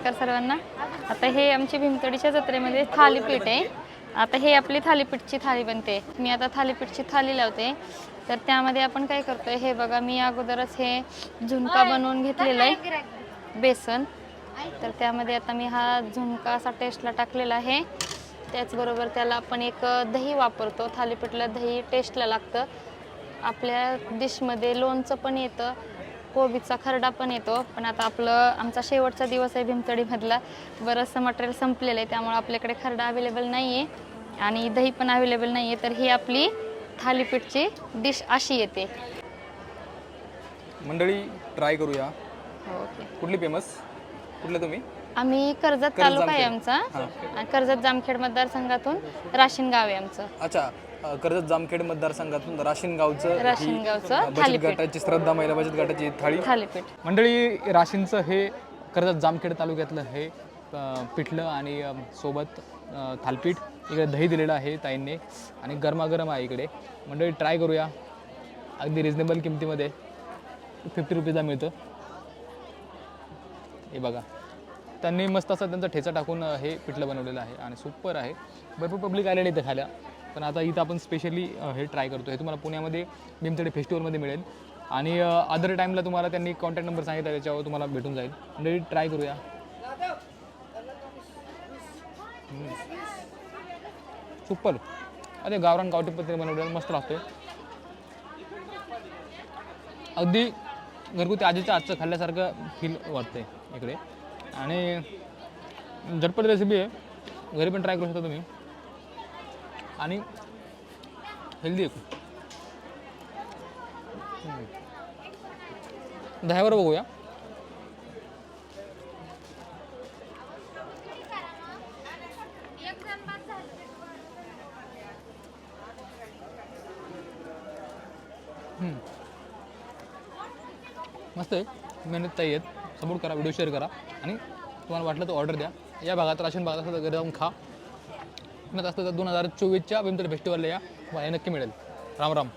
नमस्कार सर्वांना. आता हे आमची भीमतडीच्या जत्रेमध्ये थालीपीठ आहे. आता हे आपली थालीपीठची थाळी बनते. मी आता थालीपीठची थाली लावते. तर त्यामध्ये आपण काय करतोय हे बघा मी अगोदरच हे झुणका बनवून घेतलेला आहे. बेसन. तर त्यामध्ये आता मी हा झुणका असा टेस्टला टाकलेला आहे. त्याचबरोबर त्याला आपण एक दही वापरतो. थालीपीठला दही टेस्टला लागतं. आपल्या डिशमध्ये लोणचं पण येतं. कोबीचा खरडा पण येतो पण आता आपलं आमचा शेवटचा दिवस आहे भीमतडीमधला. बरंचसं मटेरियल संपलेलं आहे त्यामुळे आपल्याकडे खरडा अवेलेबल नाही आहे आणि दही पण अवेलेबल नाही आहे तर ही आपली थालीपीठची डिश अशी येते. मंडळी ट्राय करूया. ओके. कुठली फेमस कुठलं तुम्ही? आम्ही कर्जत तालुका आहे. आमचा. आणि कर्जत जामखेड मतदारसंघातून राशीन गाव आहे आमचं. अच्छा. कर्जत जामखेड मतदारसंघातून राशीन गावचं ही, राशीनगावचं अ, बचत थालीपीठ. गटाची श्रद्धा महिला बचत गटाची थाळी. थालीपीठ. मंडळी राशींचं हे कर्जत जामखेड तालुक्यातलं हे अ, पिठलं आणि अ, सोबत अ, थालपीठ. इकडे दही दिलेलं आहे ताईंनी आणि गरमागरम आहे इकडे. मंडळी ट्राय करूया. अगदी रिजनेबल किमतीमध्ये. फिफ्टी रुपीजला मिळतं. हे बघा. त्यांनी मस्त असं त्यांचा ठेचा टाकून अ, हे पिठलं बनवलेलं आहे आणि सुपर आहे. भरपूर पब्लिक आलेली इथं खायला. पण आता इथं आपण स्पेशली हे ट्राय करतो हे तुम्हाला पुण्यामध्ये भीमतडे फेस्टिवलमध्ये मिळेल. आणि अदर टाईमला तुम्हाला त्यांनी कॉन्टॅक्ट नंबर सांगितला त्याच्यावर तुम्हाला भेटून जाईल. म्हणजे ट्राय करूया. सुपर. अरे गावरान गावठी पद्धतीने बनवलेलं मस्त लागतोय. अगदी घरगुती आजीचं आजचं खाल्ल्यासारखं फील वाटतंय इकडे. आणि झटपट रेसिपी आहे. घरी पण ट्राय करू शकता तुम्ही. आणि हेल्दी आहे खूप. दह्यावर बघूया. हम्म. मस्त आहे. मेहनत ताई आहेत. सपोर्ट करा व्हिडिओ शेअर करा. आणि तुम्हाला वाटलं तर ऑर्डर द्या. या भागात राशन भागात असं तर घरी जाऊन खा. म्हणत असलं तर दोन हजार चोवीसच्या विंटर फेस्टिवलला या. तुम्हाला नक्की मिळेल. राम राम.